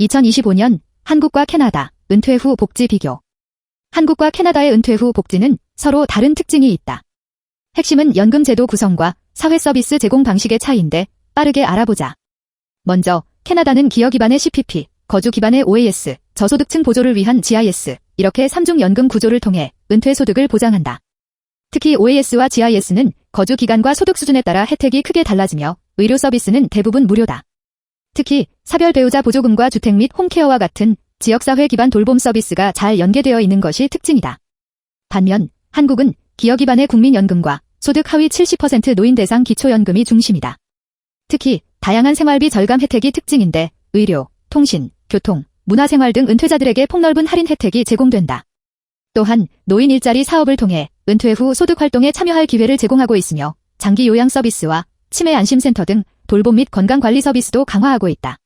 2025년 한국과 캐나다 은퇴 후 복지 비교. 한국과 캐나다의 은퇴 후 복지는 서로 다른 특징이 있다. 핵심은 연금 제도 구성과 사회 서비스 제공 방식의 차이인데 빠르게 알아보자. 먼저 캐나다는 기여 기반의 CPP, 거주 기반의 OAS, 저소득층 보조를 위한 GIS, 이렇게 3중 연금 구조를 통해 은퇴 소득을 보장한다. 특히 OAS와 GIS는 거주 기간과 소득 수준에 따라 혜택이 크게 달라지며 의료 서비스는 대부분 무료다. 특히 사별 배우자 보조금과 주택 및 홈케어와 같은 지역사회 기반 돌봄 서비스가 잘 연계되어 있는 것이 특징이다. 반면 한국은 기여 기반의 국민연금과 소득 하위 70% 노인 대상 기초연금이 중심이다. 특히 다양한 생활비 절감 혜택이 특징인데 의료, 통신, 교통, 문화생활 등 은퇴자들에게 폭넓은 할인 혜택이 제공된다. 또한 노인 일자리 사업을 통해 은퇴 후 소득 활동에 참여할 기회를 제공하고 있으며 장기 요양 서비스와 치매 안심센터 등 돌봄 및 건강관리 서비스도 강화하고 있다.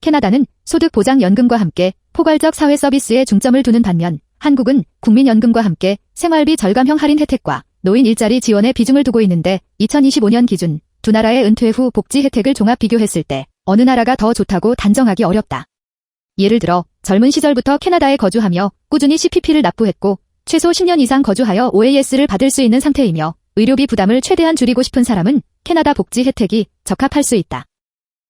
캐나다는 소득 보장 연금과 함께 포괄적 사회 서비스에 중점을 두는 반면 한국은 국민연금과 함께 생활비 절감형 할인 혜택과 노인 일자리 지원에 비중을 두고 있는데 2025년 기준 두 나라의 은퇴 후 복지 혜택을 종합 비교했을 때 어느 나라가 더 좋다고 단정하기 어렵다. 예를 들어 젊은 시절부터 캐나다에 거주하며 꾸준히 CPP를 납부했고 최소 10년 이상 거주하여 OAS를 받을 수 있는 상태이며 의료비 부담을 최대한 줄이고 싶은 사람은 캐나다 복지 혜택이 적합할 수 있다.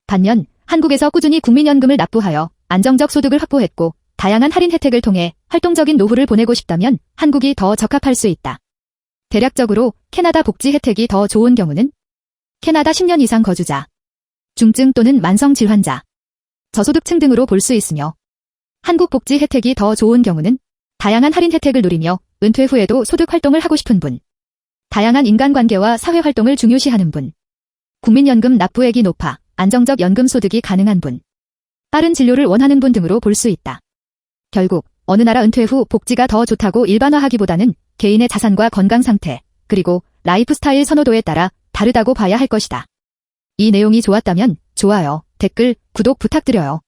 반면 한국에서 꾸준히 국민연금을 납부하여 안정적 소득을 확보했고 다양한 할인 혜택을 통해 활동적인 노후를 보내고 싶다면 한국이 더 적합할 수 있다. 대략적으로 캐나다 복지 혜택이 더 좋은 경우는 캐나다 10년 이상 거주자, 중증 또는 만성 질환자, 저소득층 등으로 볼 수 있으며 한국 복지 혜택이 더 좋은 경우는 다양한 할인 혜택을 누리며 은퇴 후에도 소득 활동을 하고 싶은 분, 다양한 인간관계와 사회 활동을 중요시하는 분, 국민연금 납부액이 높아 안정적 연금 소득이 가능한 분, 빠른 진료를 원하는 분 등으로 볼 수 있다. 결국 어느 나라 은퇴 후 복지가 더 좋다고 일반화하기보다는 개인의 자산과 건강 상태, 그리고 라이프 스타일 선호도에 따라 다르다고 봐야 할 것이다. 이 내용이 좋았다면 좋아요, 댓글, 구독 부탁드려요.